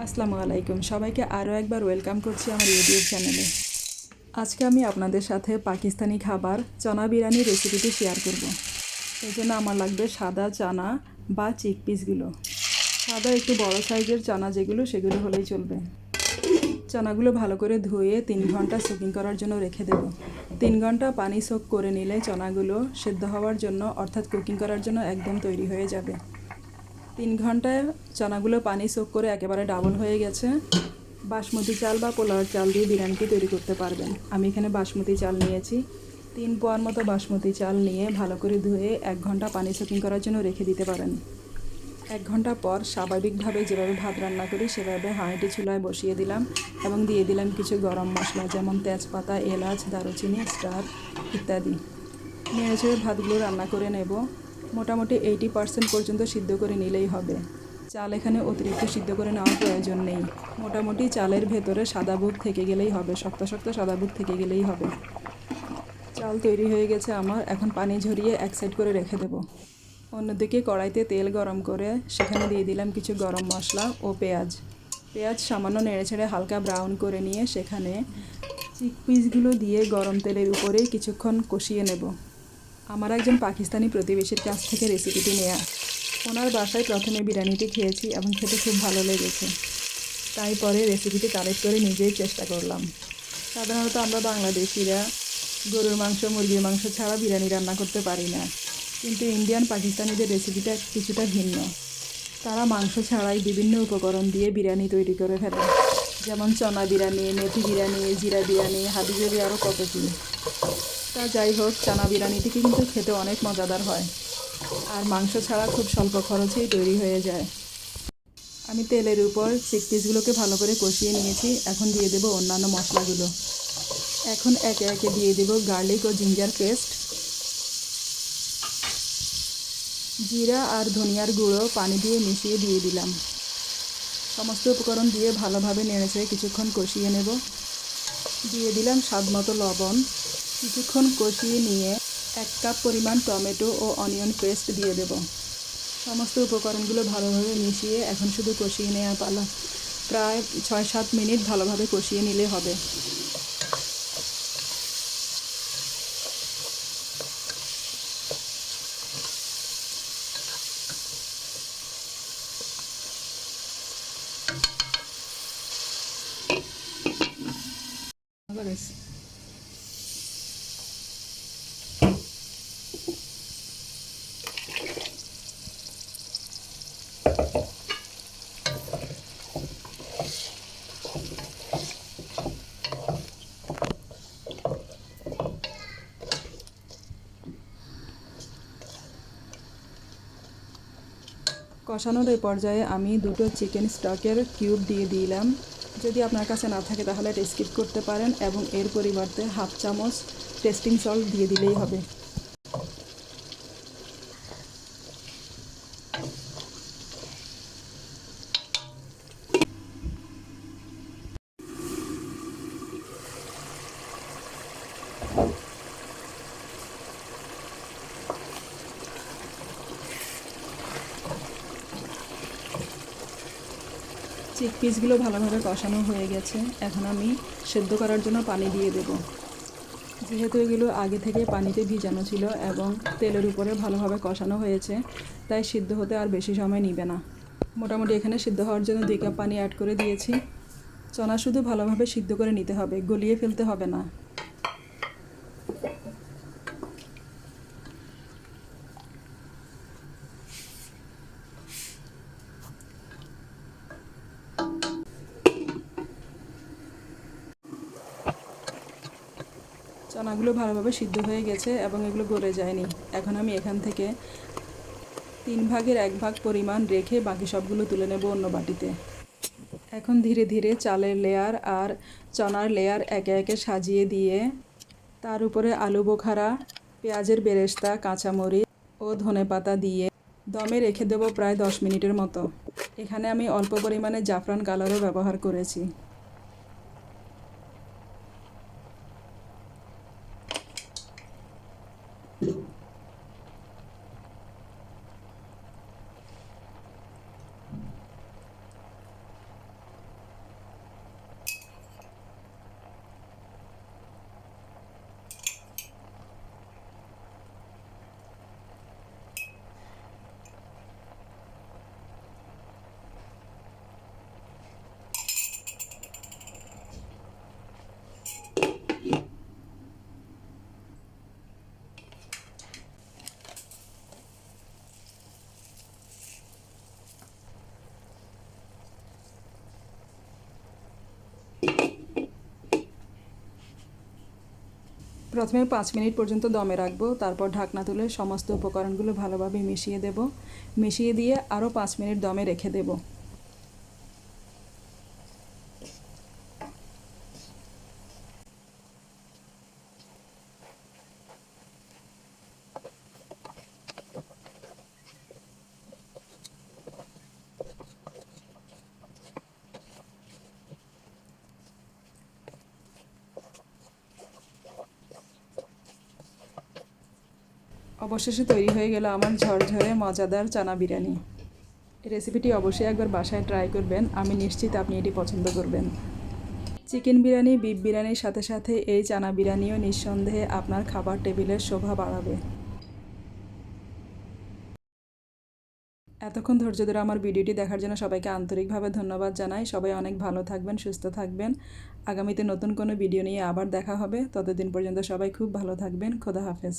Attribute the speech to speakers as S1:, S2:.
S1: আসসালামু আলাইকুম। সবাইকে আরও একবার ওয়েলকাম করছি আমার ইউটিউব চ্যানেলে। আজকে আমি আপনাদের সাথে পাকিস্তানি খাবার চনা বিরিয়ানি রেসিপিটি শেয়ার করব। এই জন্য আমার লাগবে সাদা চানা বা চিক পিসগুলো সাদা একটু বড় সাইজের চানা যেগুলো, সেগুলো হলেই চলবে। চানাগুলো ভালো করে ধুয়ে তিন ঘণ্টা সোকিং করার জন্য রেখে দেব। তিন ঘণ্টা পানি সোক করে নিলে চানাগুলো সেদ্ধ হওয়ার জন্য, অর্থাৎ কুকিং করার জন্য একদম তৈরি হয়ে যাবে। তিন ঘন্টায় চানাগুলো পানি সোক করে একেবারে ডাবল হয়ে গেছে। বাসমতি চাল বা পোলাওর চাল দিয়ে বিরিয়ানিটি তৈরি করতে পারবেন। আমি এখানে বাসমতি চাল নিয়েছি। তিন পোয়ার মতো বাসমতি চাল নিয়ে ভালো করে ধুয়ে এক ঘণ্টা পানি সোকিং করার জন্য রেখে দিতে পারেন। এক ঘণ্টা পর স্বাভাবিকভাবে যেভাবে ভাত রান্না করি, সেভাবে হাঁড়িটি চুলায় বসিয়ে দিলাম এবং দিয়ে দিলাম কিছু গরম মশলা, যেমন তেজপাতা, এলাচ, দারুচিনি, স্টার ইত্যাদি। নেড়ে চেড়ে ভাতগুলো রান্না করে নেব। মোটামুটি এইটি পার্সেন্ট পর্যন্ত সিদ্ধ করে নিলেই হবে। চাল এখানে অতিরিক্ত সিদ্ধ করে নেওয়ার প্রয়োজন নেই। মোটামুটি চালের ভেতরে সাদা বুক থেকে গেলেই হবে, শক্ত শক্ত সাদা বুক থেকে গেলেই হবে। চাল তৈরি হয়ে গেছে আমার, এখন পানি ঝরিয়ে এক সাইড করে রেখে দেবো। অন্যদিকে কড়াইতে তেল গরম করে সেখানে দিয়ে দিলাম কিছু গরম মশলা ও পেঁয়াজ। পেঁয়াজ সামান্য নেড়েছেড়ে হালকা ব্রাউন করে নিয়ে সেখানে চিক পিসগুলো দিয়ে গরম তেলের উপরে কিছুক্ষণ কষিয়ে নেব। আমার একজন পাকিস্তানি প্রতিবেশীর কাছ থেকে রেসিপিটি নেয়া। ওনার বাসায় প্রথমে বিরিয়ানিটি খেয়েছি এবং খেতে খুব ভালো লেগেছে। তাই পরে রেসিপিটি কালেক্ট করে নিজেই চেষ্টা করলাম। সাধারণত আমরা বাংলাদেশিরা গরুর মাংস, মুরগির মাংস ছাড়া বিরিয়ানি রান্না করতে পারি না। কিন্তু ইন্ডিয়ান পাকিস্তানিদের রেসিপিটা কিছুটা ভিন্ন। তারা মাংস ছাড়াই বিভিন্ন উপকরণ দিয়ে বিরিয়ানি তৈরি করে ফেলে। যেমন চনা বিরিয়ানি, মেথি বিরিয়ানি, জিরা বিরিয়ানি, হাবিজাবি আরও কত কী। তা যাই হোক, চানা বিরিয়ানিটি কিন্তু খেতে অনেক মজাদার হয়। আর মাংস ছাড়া খুব স্বল্প খরচেই তৈরি হয়ে যায়। আমি তেলের উপর চিক পিসগুলোকে ভালো করে কষিয়ে নিয়েছি। এখন দিয়ে দেবো অন্যান্য মশলাগুলো। এখন একে একে দিয়ে দেবো গার্লিক ও জিঞ্জার পেস্ট। জিরা আর ধনিয়ার গুঁড়ো পানি দিয়ে মিশিয়ে দিয়ে দিলাম। সমস্ত উপকরণ দিয়ে ভালোভাবে নেড়েছে কিছুক্ষণ কষিয়ে নেব। দিয়ে দিলাম স্বাদ মতো লবণ। কিছুক্ষণ কষিয়ে নিয়ে এক কাপ পরিমাণ টমেটো ও অনিয়ন পেস্ট দিয়ে দেব। সমস্ত উপকরণগুলো ভালোভাবে মিশিয়ে এখন শুধু কষিয়ে নেওয়া পালা। প্রায় ছয় সাত মিনিট ভালোভাবে কষিয়ে নিলে হবে। কষানোর এই পর্যায়ে আমি দুটো চিকেন স্টকের কিউব দিয়ে দিলাম। যদি আপনার কাছে না থাকে তাহলে এটা স্কিপ করতে পারেন এবং এর পরিবর্তে হাফ চামচ টেস্টিং সল্ট দিয়ে দিলেই হবে। চিক পিসগুলো ভালোভাবে কষানো হয়ে গেছে। এখন আমি সেদ্ধ করার জন্য পানি দিয়ে দেব। যেহেতু এগুলো আগে থেকে পানিতে ভিজানো ছিল এবং তেলের উপরে ভালোভাবে কষানো হয়েছে, তাই সিদ্ধ হতে আর বেশি সময় নিবে না। মোটামুটি এখানে সিদ্ধ হওয়ার জন্য দুই কাপ পানি অ্যাড করে দিয়েছি। চনা শুধু ভালোভাবে সিদ্ধ করে নিতে হবে, গলিয়ে ফেলতে হবে না। চানাগুলো ভালোভাবে সিদ্ধ হয়ে গেছে এবং এগুলো গলে যায়নি। এখন আমি এখান থেকে তিন ভাগের এক ভাগ পরিমাণ রেখে বাকি সবগুলো তুলে নেব অন্য বাটিতে। এখন ধীরে ধীরে চালের লেয়ার আর চনার লেয়ার একে একে সাজিয়ে দিয়ে তার উপরে আলু বোখারা, পেঁয়াজের বেরেস্তা, কাঁচামরিচ ও ধনেপাতা দিয়ে দমে রেখে দেবো প্রায় দশ মিনিটের মতো। এখানে আমি অল্প পরিমাণে জাফরান কালারও ব্যবহার করেছি। Thank you. প্রথমে পাঁচ মিনিট পর্যন্ত দমে রাখব, তারপর ঢাকনা তুলে সমস্ত উপকরণগুলো ভালোভাবে মিশিয়ে দেব। মিশিয়ে দিয়ে আরও পাঁচ মিনিট দমে রেখে দেব। অবশেষে তৈরি হয়ে গেল আমার ঝরঝরে, মজাদার চানা বিরিয়ানি। রেসিপিটি অবশ্যই একবার বাসায় ট্রাই করবেন। আমি নিশ্চিত আপনি এটি পছন্দ করবেন। চিকেন বিরিয়ানি, বিফ বিরিয়ানির সাথে সাথে এই চানা বিরিয়ানিও নিঃসন্দেহে আপনার খাবার টেবিলের শোভা বাড়াবে। এতক্ষণ ধৈর্য ধরে আমার ভিডিওটি দেখার জন্য সবাইকে আন্তরিকভাবে ধন্যবাদ জানাই। সবাই অনেক ভালো থাকবেন, সুস্থ থাকবেন। আগামীতে নতুন কোনো ভিডিও নিয়ে আবার দেখা হবে। ততদিন পর্যন্ত সবাই খুব ভালো থাকবেন। খোদা হাফেজ।